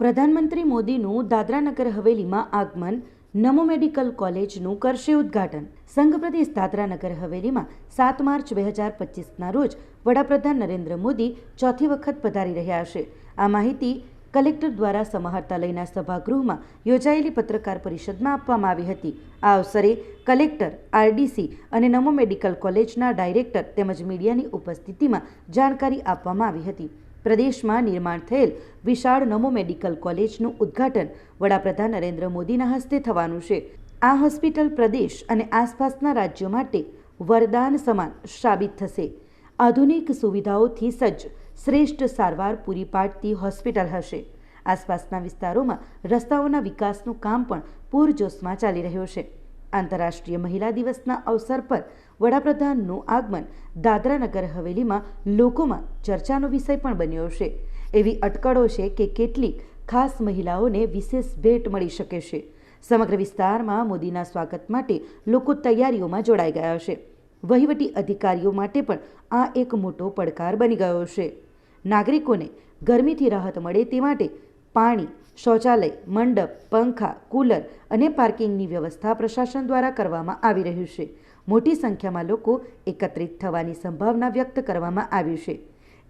પ્રધાનમંત્રી મોદીનું દાદરાનગર હવેલીમાં આગમન, નમો મેડિકલ કોલેજનું કરશે ઉદ્ઘાટન. સંઘ પ્રદેશ દાદરાનગર હવેલીમાં સાત માર્ચ બે હજાર પચીસના રોજ વડાપ્રધાન નરેન્દ્ર મોદી ચોથી વખત પધારી રહ્યા છે. આ માહિતી કલેક્ટર દ્વારા સમાહર્તાલયના સભાગૃહમાં યોજાયેલી પત્રકાર પરિષદમાં આપવામાં આવી હતી. આ અવસરે કલેક્ટર, આરડીસી અને નમો મેડિકલ કોલેજના ડાયરેક્ટર તેમજ મીડિયાની ઉપસ્થિતિમાં જાણકારી આપવામાં આવી હતી. પ્રદેશમાં નિર્માણ થયેલ વિશાળ નમો મેડિકલ કોલેજનું ઉદ્ઘાટન વડાપ્રધાન નરેન્દ્ર મોદીના હસ્તે થવાનું છે. આ હોસ્પિટલ પ્રદેશ અને આસપાસના રાજ્યો માટે વરદાન સમાન સાબિત થશે. આધુનિક સુવિધાઓથી સજ્જ શ્રેષ્ઠ સારવાર પૂરી પાડતી હોસ્પિટલ હશે. આસપાસના વિસ્તારોમાં રસ્તાઓના વિકાસનું કામ પણ પૂરજોશમાં ચાલી રહ્યો છે. આંતરરાષ્ટ્રીય મહિલા દિવસના અવસર પર વડાપ્રધાનનું આગમન દાદરાનગર હવેલીમાં લોકોમાં ચર્ચાનો વિષય પણ બન્યો છે એવી અટકળો છે કે કેટલીક ખાસ મહિલાઓને વિશેષ ભેટ મળી શકે છે. સમગ્ર વિસ્તારમાં મોદીના સ્વાગત માટે લોકો તૈયારીઓમાં જોડાઈ ગયા છે વહીવટી અધિકારીઓ માટે પણ આ એક મોટો પડકાર બની ગયો છે નાગરિકોને ગરમીથી રાહત મળે તે માટે પાણી શૌચાલય, મંડપ, પંખા, કુલર અને પાર્કિંગની વ્યવસ્થા પ્રશાસન દ્વારા કરવામાં આવી રહ્યું છે. મોટી સંખ્યામાં લોકો એકત્રિત થવાની સંભાવના વ્યક્ત કરવામાં આવી છે.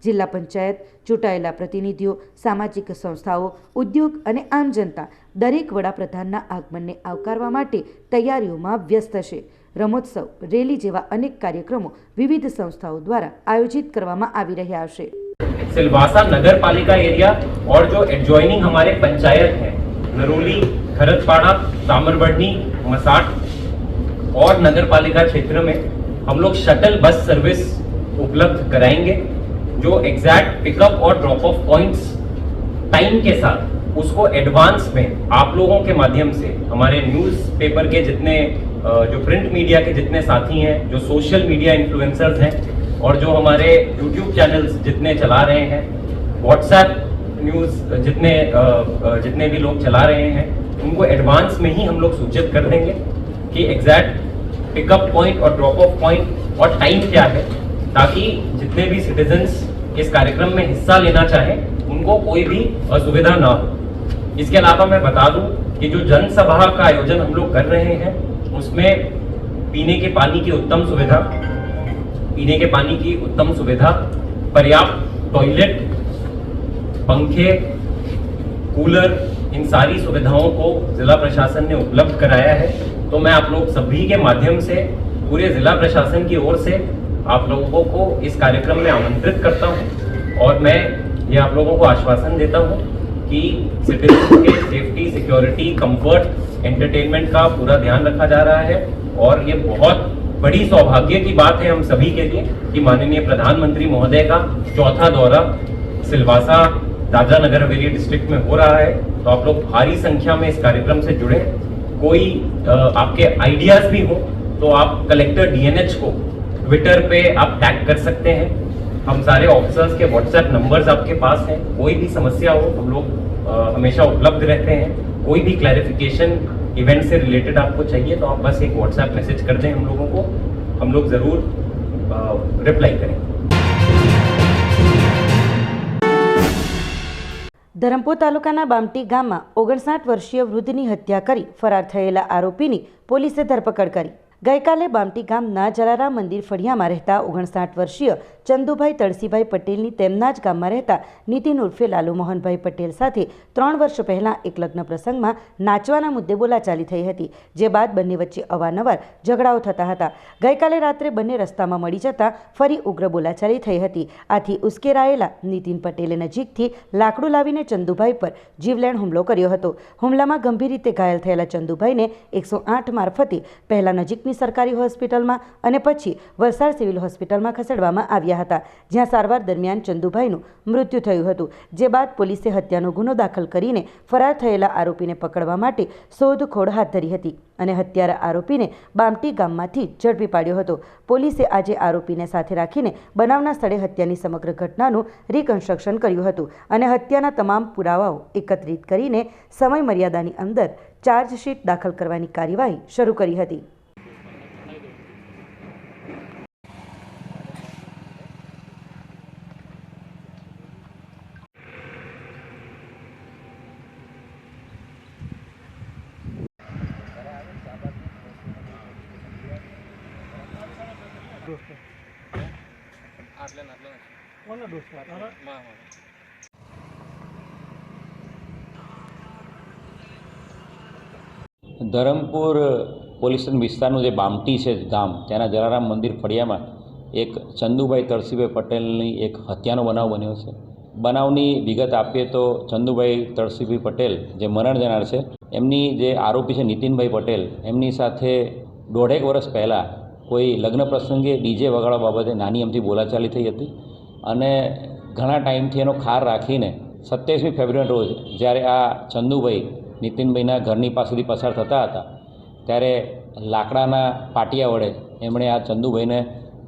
જિલ્લા પંચાયત, ચૂંટાયેલા પ્રતિનિધિઓ, સામાજિક સંસ્થાઓ, ઉદ્યોગ અને આમ જનતા દરેક વડાપ્રધાનના આગમનને આવકારવા માટે તૈયારીઓમાં વ્યસ્ત છે. રમોત્સવ, રેલી જેવા અનેક કાર્યક્રમો વિવિધ સંસ્થાઓ દ્વારા આયોજિત કરવામાં આવી રહ્યા છે. सिलवासा नगर पालिका एरिया और जो एडजॉइनिंग हमारे पंचायत है, नरोली खरतपाड़ा तामरबढ़नी मसाट और नगर पालिका क्षेत्र में हम लोग शटल बस सर्विस उपलब्ध कराएँगे, जो एग्जैक्ट पिकअप और ड्रॉप ऑफ़ पॉइंट्स टाइम के साथ उसको एडवांस में आप लोगों के माध्यम से हमारे न्यूज़ पेपर के जितने जो प्रिंट मीडिया के जितने साथी हैं, जो सोशल मीडिया इन्फ्लुएंसर्स हैं और जो हमारे यूट्यूब चैनल्स जितने चला रहे हैं व्हाट्सएप न्यूज़ जितने जितने भी लोग चला रहे हैं, उनको एडवांस में ही हम लोग सूचित कर देंगे कि एग्जैक्ट पिकअप पॉइंट और ड्रॉप ऑफ़ पॉइंट और टाइम क्या है, ताकि जितने भी सिटीजन्स इस कार्यक्रम में हिस्सा लेना चाहें, उनको कोई भी असुविधा ना हो। इसके अलावा मैं बता दूँ कि जो जनसभा का आयोजन हम लोग कर रहे हैं, उसमें पीने के पानी की उत्तम सुविधा पीने के पानी की उत्तम सुविधा, पर्याप्त टॉयलेट पंखे कूलर इन सारी सुविधाओं को जिला प्रशासन ने उपलब्ध कराया है। तो मैं आप लोग सभी के माध्यम से, पूरे जिला प्रशासन की ओर से आप लोगों को इस कार्यक्रम में आमंत्रित करता हूँ और मैं ये आप लोगों को आश्वासन देता हूँ कि सिटीजन के सेफ्टी सिक्योरिटी कंफर्ट एंटरटेनमेंट का पूरा ध्यान रखा जा रहा है और ये बहुत बड़ी सौभाग्य की बात है हम सभी के लिए कि माननीय प्रधानमंत्री महोदय का चौथा दौरा सिलवासा दादरा नगर हवेली डिस्ट्रिक्ट में हो रहा है। तो आप लोग भारी संख्या में इस कार्यक्रम से जुड़े। कोई आपके आइडियाज़ भी हो तो आप कलेक्टर डीएनएच को ट्विटर पे आप टैग कर सकते हैं। हम सारे ऑफिसर्स के व्हाट्सएप नंबर्स आपके पास हैं। कोई भी समस्या हो, हम लोग हमेशा उपलब्ध रहते हैं। कोई भी क्लैरिफिकेशन इवेंट से रिलेटेड आपको चाहिए तो आप बस एक व्हाट्सएप मैसेज कर दें हम लोगों को हम लोग ज़रूर रिप्लाई करेंगे ધરમપુર તાલુકાના બામટી ગામમાં ઓગણસાઠ વર્ષીય વૃદ્ધની હત્યા કરી ફરાર થયેલા આરોપીની પોલીસે ધરપકડ કરી ગઈકાલે બામટી ગામના જલારામ મંદિર ફળિયામાં રહેતા ઓગણસાઠ વર્ષીય ચંદુભાઈ તળસીભાઈ પટેલની તેમના જ ગામમાં રહેતા નીતિન ઉર્ફે લાલુ મોહનભાઈ પટેલ સાથે ત્રણ વર્ષ પહેલાં એક લગ્ન પ્રસંગમાં નાચવાના મુદ્દે બોલાચાલી થઈ હતી, જે બાદ બંને વચ્ચે અવારનવાર ઝઘડાઓ થતા હતા. ગઈકાલે રાત્રે બંને રસ્તામાં મળી જતાં ફરી ઉગ્ર બોલાચાલી થઈ હતી. આથી ઉશ્કેરાયેલા નીતિન પટેલે નજીકથી લાકડું લાવીને ચંદુભાઈ પર જીવલેણ હુમલો કર્યો હતો. હુમલામાં ગંભીર રીતે ઘાયલ થયેલા ચંદુભાઈને એકસો આઠ મારફતે પહેલાં નજીકની સરકારી હોસ્પિટલમાં અને પછી વલસાડ સિવિલ હોસ્પિટલમાં ખસેડવામાં આવ્યા હતા. જ્યાં સારવાર દરમિયાન ચંદુભાઈનું મૃત્યુ થયું હતું. જે બાદ પોલીસે હત્યાનો ગુનો દાખલ કરીને ફરાર થયેલા આરોપીને પકડવા માટે શોધખોળ હાથ ધરી હતી અને હત્યારા આરોપીને બામટી ગામમાંથી ઝડપી પાડ્યો હતો. પોલીસે આજે આરોપીને સાથે રાખીને બનાવના સ્થળે હત્યાની સમગ્ર ઘટનાનું રિકન્સ્ટ્રક્શન કર્યું હતું અને હત્યાના તમામ પુરાવાઓ એકત્રિત કરીને સમય મર્યાદાની અંદર ચાર્જશીટ દાખલ કરવાની કાર્યવાહી શરૂ કરી હતી. ધરમપુર પોલીસ સ્ટેશન વિસ્તારનું જે બામટી છે ગામ ત્યાંના જલારામ મંદિર ફળિયામાં એક ચંદુભાઈ તળસીભાઈ પટેલની એક હત્યાનો બનાવ બન્યો છે. બનાવની વિગત આપીએ તો ચંદુભાઈ તળસીભાઈ પટેલ જે મરણ જનાર છે એમની જે આરોપી છે નીતિનભાઈ પટેલ એમની સાથે દોઢેક વર્ષ પહેલાં કોઈ લગ્ન પ્રસંગે ડીજે વગાડવા બાબતે નાની અમથી બોલાચાલી થઈ હતી અને ઘણા ટાઈમથી એનો ખાર રાખીને સત્યાવીસમી ફેબ્રુઆરી રોજ જ્યારે આ ચંદુભાઈ નીતિનભાઈના ઘરની પાસેથી પસાર થતા હતા, ત્યારે લાકડાના પાટિયા વડે એમણે આ ચંદુભાઈને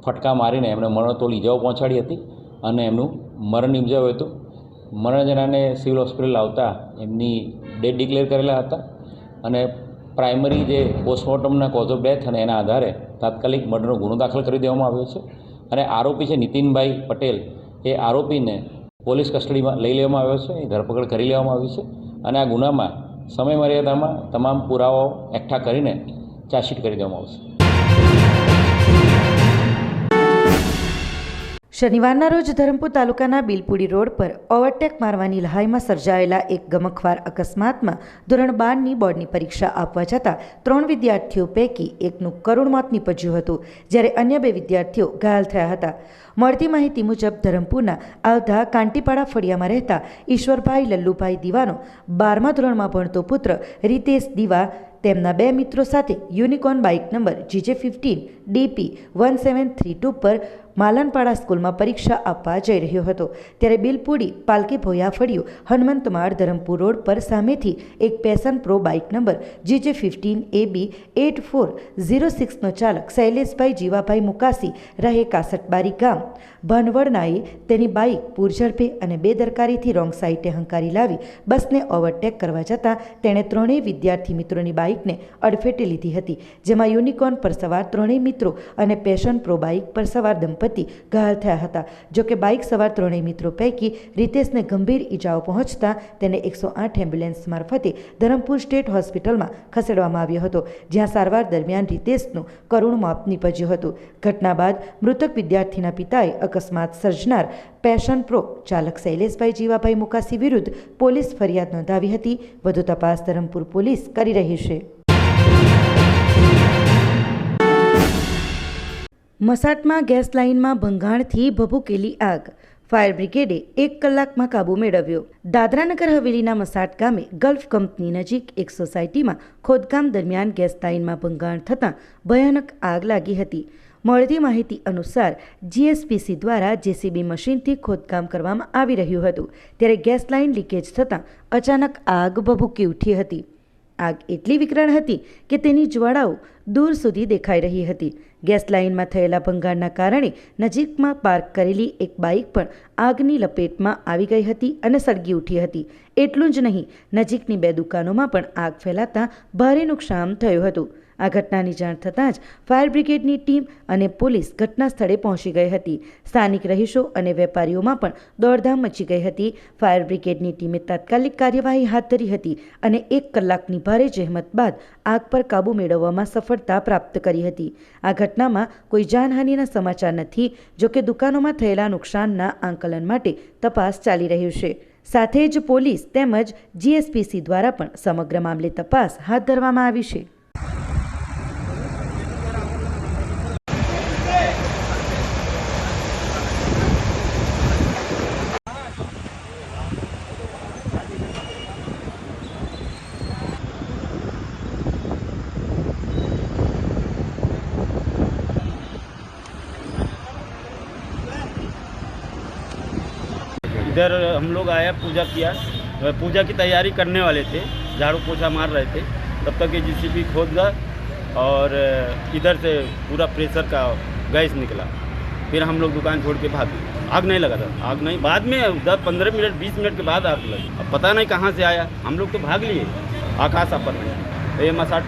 ફટકા મારીને એમણે મરણતોલ ઇજાઓ પહોંચાડી હતી અને એમનું મરણ નિપજાવ્યું હતું. મરણજનાને સિવિલ હોસ્પિટલ આવતા એમની ડેડ ડિક્લેર કરેલા હતા અને પ્રાઇમરી જે પોસ્ટમોર્ટમના કોઝ ઓફ ડેથ અને એના આધારે તાત્કાલિક મર્ડરનો ગુનો દાખલ કરી દેવામાં આવ્યો છે. અને આરોપી છે નીતિનભાઈ પટેલ. એ આરોપીને પોલીસ કસ્ટડીમાં લઈ લેવામાં આવ્યો છે. એ ધરપકડ કરી લેવામાં આવી છે. અને આ ગુનામાં સમયમર્યાદામાં તમામ પુરાવાઓ એકઠા કરીને ચાર્જશીટ કરી દેવામાં આવશે. શનિવારના રોજ ધરમપુર તાલુકાના બિલપુડી રોડ પર ઓવરટેક મારવાની લહાઈમાં સર્જાયેલા એક ગમખવાર અકસ્માતમાં ધોરણ બારની બોર્ડની પરીક્ષા આપવા જતાં ત્રણ વિદ્યાર્થીઓ પૈકી એકનું કરુણ મોત નીપજ્યું હતું, જ્યારે અન્ય બે વિદ્યાર્થીઓ ઘાયલ થયા હતા. મળતી માહિતી મુજબ ધરમપુરના આવતા કાંટીપાડા ફળિયામાં રહેતા ઈશ્વરભાઈ લલ્લુભાઈ દીવાનો બારમા ધોરણમાં ભણતો પુત્ર રીતેશ દીવા, તેમના બે મિત્રો સાથે unicorn bike number GJ fifteen DP one seven three two પર માલનપાડા સ્કૂલમાં પરીક્ષા આપવા જઈ રહ્યો હતો. ત્યારે બિલપુડી પાલકી ભોયા ફળિયું હનુમંતમાળ ધરમપુર રોડ પર સામેથી એક passion pro bike number GJ fifteen A B eight four zero સિક્સનો ચાલક શૈલેષભાઈ જીવાભાઈ મુકાસી રહે કાસટબારી ગામ. ભાનવડનાએ તેની બાઇક પૂરઝડપે અને બેદરકારીથી રોંગ સાઇટે હંકારી લાવી બસને ઓવરટેક કરવા જતાં તેણે ત્રણેય વિદ્યાર્થી મિત્રોની બાઇકને અડફેટે લીધી હતી, જેમાં યુનિકોર્ન પર સવાર ત્રણેય મિત્રો અને પેશન પ્રો બાઇક પર સવાર દંપતી ઘાયલ થયા હતા. જોકે બાઇક સવાર ત્રણેય મિત્રો પૈકી રીતેશને ગંભીર ઈજાઓ પહોંચતા તેને એકસો આઠ એમ્બ્યુલન્સ મારફતે ધરમપુર સ્ટેટ હોસ્પિટલમાં ખસેડવામાં આવ્યો હતો, જ્યાં સારવાર દરમિયાન રીતેશનું કરુણ મોત નીપજ્યું હતું. ઘટના બાદ મૃતક વિદ્યાર્થીના પિતાએ અકસ્માત સર્જનાર પેશન પ્રો ચાલક શૈલેષભાઈ જીવાભાઈ મુકાસી વિરુદ્ધ પોલીસ ફરિયાદ નોંધાવી હતી. વધુ તપાસ ધરમપુર પોલીસ કરી રહી છે. મસાટમાં ગેસ લાઇનમાં ભંગાણથી ભભૂકેલી આગ. ફાયર બ્રિગેડે એક કલાકમાં કાબુ મેળવ્યો. દાદરાનગર હવેલીના મસાટ ગામે ગલ્ફ કંપની નજીક એક સોસાયટીમાં ખોદકામ દરમિયાન ગેસ લાઇનમાં ભંગાણ થતાં ભયાનક આગ લાગી હતી. મળતી માહિતી અનુસાર, જીએસપીસી દ્વારા જેસીબી મશીનથી ખોદકામ કરવામાં આવી રહ્યું હતું. ત્યારે ગેસ લાઇન લીકેજ થતાં અચાનક આગ ભભૂકી ઉઠી હતી. આગ એટલી વિકરાળ હતી કે તેની જ્વાળાઓ દૂર સુધી દેખાઈ રહી હતી. ગેસ લાઇનમાં થયેલા ભંગાણના કારણે નજીકમાં પાર્ક કરેલી એક બાઇક પણ આગની લપેટમાં આવી ગઈ હતી અને સળગી ઉઠી હતી. એટલું જ નહીં, નજીકની બે દુકાનોમાં પણ આગ ફેલાતા ભારે નુકસાન થયું હતું. આ ઘટનાની જાણ થતાં જ ફાયર બ્રિગેડની ટીમ અને પોલીસ ઘટના સ્થળે પહોંચી ગઈ હતી. સ્થાનિક રહીશો અને વેપારીઓમાં પણ દોડધામ મચી ગઈ હતી. ફાયર બ્રિગેડની ટીમે તાત્કાલિક કાર્યવાહી હાથ ધરી હતી અને એક કલાકની ભારે જહેમત બાદ આગ પર કાબૂ મેળવવામાં સફળતા પ્રાપ્ત કરી હતી. આ ઘટનામાં કોઈ જાનહાનિના સમાચાર નથી જોકે દુકાનોમાં થયેલા નુકસાનના આંકલન માટે તપાસ ચાલી રહ્યું છે. સાથે જ પોલીસ તેમજ જીએસપીસી દ્વારા પણ સમગ્ર મામલે તપાસ હાથ ધરવામાં આવી છે. इधर हम लोग आया पूजा किया। पूजा की तैयारी करने वाले थे, झाड़ू पोछा मार रहे थे। तब तक ये जीसीबी खोद गया और इधर से पूरा प्रेशर का गैस निकला। फिर हम लोग दुकान छोड़ के भागे आग नहीं लगा था। आग नहीं। बाद में दस, पंद्रह मिनट, बीस मिनट के बाद आग लगी। अब पता नहीं कहाँ से आया। हम लोग तो भाग लिए। आकाश अपर में तो ये मसाट